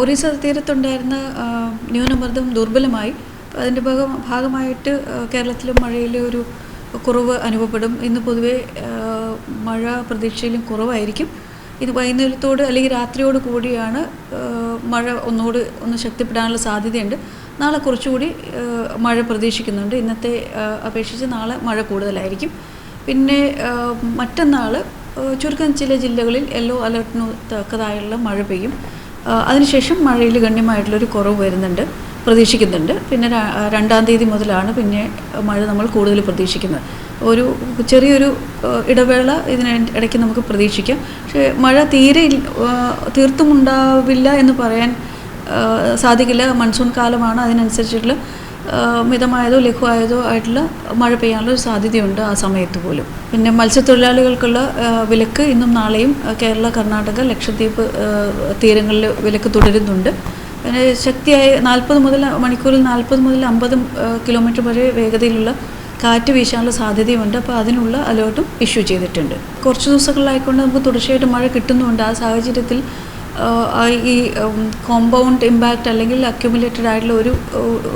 ഒറീസ തീരത്തുണ്ടായിരുന്ന ന്യൂനമർദ്ദം ദുർബലമായി. അതിന്റെ ഭാഗ ഭാഗമായിട്ട് കേരളത്തിലും മഴയിലെ ഒരു കുറവ് അനുഭവപ്പെടും. ഇന്ന് പൊതുവേ മഴ പ്രതീക്ഷയിലും കുറവായിരിക്കും. ഇത് വൈകുന്നേരത്തോട് അല്ലെങ്കിൽ രാത്രിയോട് കൂടിയാണ് മഴ ഒന്നുകൂടി ഒന്ന് ശക്തിപ്പെടാനുള്ള സാധ്യതയുണ്ട്. നാളെ കുറച്ചുകൂടി മഴ പ്രതീക്ഷിക്കുന്നുണ്ട്. ഇന്നത്തെ അപേക്ഷിച്ച് നാളെ മഴ കൂടുതലായിരിക്കും. പിന്നെ മറ്റന്നാൾ ചുരുക്കം ചില ജില്ലകളിൽ യെല്ലോ അലർട്ടിന് തക്കതായുള്ള മഴ പെയ്യും. അതിനുശേഷം മഴയിൽ ഗണ്യമായിട്ടുള്ളൊരു കുറവ് വരുന്നുണ്ട് പ്രതീക്ഷിക്കുന്നുണ്ട്. പിന്നെ രണ്ടാം തീയതി മുതലാണ് പിന്നെ മഴ നമ്മൾ കൂടുതൽ പ്രതീക്ഷിക്കുന്നത്. ഒരു ചെറിയൊരു ഇടവേള ഇതിന് ഇടയ്ക്ക് നമുക്ക് പ്രതീക്ഷിക്കാം. പക്ഷേ മഴ തീരെ തീർത്തുമുണ്ടാവില്ല എന്ന് പറയാൻ സാധിക്കില്ല. മൺസൂൺ കാലമാണ് അതിനനുസരിച്ചിട്ടുള്ള മിതമായതോ ലഘുവായതോ ആയിട്ടുള്ള മഴ പെയ്യാനുള്ള ഒരു സാധ്യതയുണ്ട് ആ സമയത്ത് പോലും. പിന്നെ മത്സ്യത്തൊഴിലാളികൾക്കുള്ള വിലക്ക് ഇന്നും നാളെയും കേരള കർണാടക ലക്ഷദ്വീപ് തീരങ്ങളിൽ വിലക്ക് തുടരുന്നുണ്ട്. പിന്നെ ശക്തിയായ നാൽപ്പത് മുതൽ മണിക്കൂറിൽ നാൽപ്പത് മുതൽ അമ്പത് കിലോമീറ്റർ വരെ വേഗതയിലുള്ള കാറ്റ് വീശാനുള്ള സാധ്യതയുണ്ട്. അപ്പോൾ അതിനുള്ള അലേർട്ടും ഇഷ്യൂ ചെയ്തിട്ടുണ്ട്. കുറച്ച് ദിവസങ്ങളിലായിക്കൊണ്ട് നമുക്ക് തുടർച്ചയായിട്ട് മഴ കിട്ടുന്നുണ്ട്. ആ സാഹചര്യത്തിൽ ഈ കോമ്പൗണ്ട് ഇമ്പാക്റ്റ് അല്ലെങ്കിൽ അക്യുമുലേറ്റഡ് ആയിട്ടുള്ള ഒരു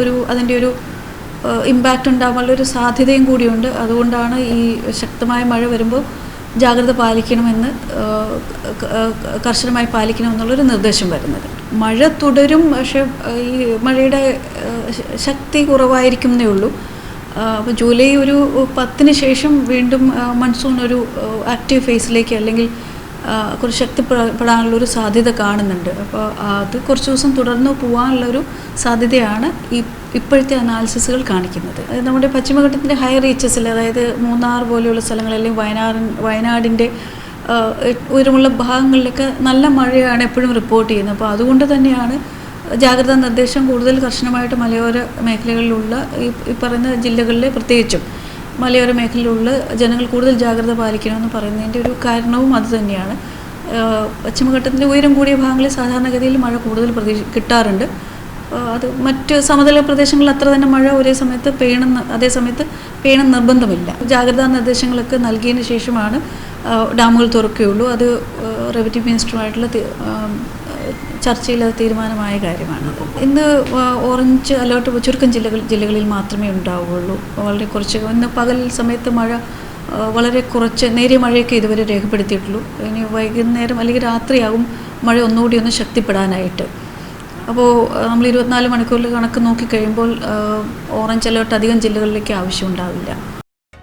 ഒരു അതിന്റെ ഒരു ഇമ്പാക്റ്റ് ഉണ്ടാകാനുള്ള ഒരു സാധ്യതയും കൂടിയുണ്ട്. അതുകൊണ്ടാണ് ഈ ശക്തമായ മഴ വരുമ്പോൾ ജാഗ്രത പാലിക്കണമെന്ന് കർശനമായി പാലിക്കണമെന്നുള്ളൊരു നിർദ്ദേശം വരുന്നത്. മഴ തുടരും പക്ഷേ ഈ മഴയുടെ ശക്തി കുറവായിരിക്കും ശക്തി കുറവായിരിക്കുന്നേ ഉള്ളൂ. അപ്പോൾ ജൂലൈ ഒരു പത്തിന് ശേഷം വീണ്ടും മൺസൂൺ ഒരു ആക്റ്റീവ് ഫേസിലേക്ക് അല്ലെങ്കിൽ കുറച്ച് ശക്തിപ്പെടാനുള്ള ഒരു സാധ്യത കാണുന്നുണ്ട്. അപ്പോൾ അത് കുറച്ച് ദിവസം തുടർന്ന് പോകാനുള്ളൊരു സാധ്യതയാണ് ഈ ഇപ്പോഴത്തെ അനാലിസിസുകൾ കാണിക്കുന്നത്. നമ്മുടെ പശ്ചിമഘട്ടത്തിന്റെ ഹൈ റീച്ചസിൽ അതായത് മൂന്നാർ പോലെയുള്ള സ്ഥലങ്ങളിൽ വയനാടൻ വയനാട് വയനാടിന്റെ ഉയരമുള്ള ഭാഗങ്ങളിലൊക്കെ നല്ല മഴയാണ് എപ്പോഴും റിപ്പോർട്ട് ചെയ്യുന്നത്. അപ്പോൾ അതുകൊണ്ട് തന്നെയാണ് ജാഗ്രതാ നിർദ്ദേശം കൂടുതൽ കർശനമായിട്ട് മലയോര മേഖലകളിലുള്ള ഈ പറയുന്ന ജില്ലകളിലെ പ്രത്യേകിച്ചും. മലയോര മേഖലയിലുള്ള ജനങ്ങൾ കൂടുതൽ ജാഗ്രത പാലിക്കണമെന്ന് പറയുന്നതിന്റെ ഒരു കാരണവും അത് തന്നെയാണ്. പശ്ചിമഘട്ടത്തിന്റെ ഉയരം കൂടിയ ഭാഗങ്ങളിൽ സാധാരണഗതിയിൽ മഴ കൂടുതൽ പ്രതീക്ഷ കിട്ടാറുണ്ട്. അത് മറ്റ് സമതല പ്രദേശങ്ങളിൽ അത്ര തന്നെ മഴ ഒരേ സമയത്ത് പെയ്യണം അതേ സമയത്ത് പെയ്യണം നിർബന്ധമില്ല. ജാഗ്രതാ നിർദ്ദേശങ്ങളൊക്കെ നൽകിയതിന് ശേഷമാണ് ഡാമുകൾ തുറക്കുകയുള്ളൂ. അത് റവന്യൂ മിനിസ്റ്ററുമായിട്ടുള്ള ചർച്ചയിൽ അത് തീരുമാനമായ കാര്യമാണ്. ഇന്ന് ഓറഞ്ച് അലേർട്ട് ചുരുക്കം ജില്ലകൾ ജില്ലകളിൽ മാത്രമേ ഉണ്ടാവുകയുള്ളൂ. വളരെ കുറച്ച് ഇന്ന് പകൽ സമയത്ത് മഴ വളരെ കുറച്ച് നേരിയ മഴയൊക്കെ ഇതുവരെ രേഖപ്പെടുത്തിയിട്ടുള്ളൂ. ഇനി വൈകുന്നേരം അല്ലെങ്കിൽ രാത്രിയാകും മഴ ഒന്നുകൂടി ഒന്ന് ശക്തിപ്പെടാനായിട്ട്. അപ്പോൾ നമ്മൾ ഇരുപത്തിനാല് മണിക്കൂറിൽ കണക്ക് നോക്കിക്കഴിയുമ്പോൾ ഓറഞ്ച് അലേർട്ട് അധികം ജില്ലകളിലേക്ക് ആവശ്യമുണ്ടാവില്ല.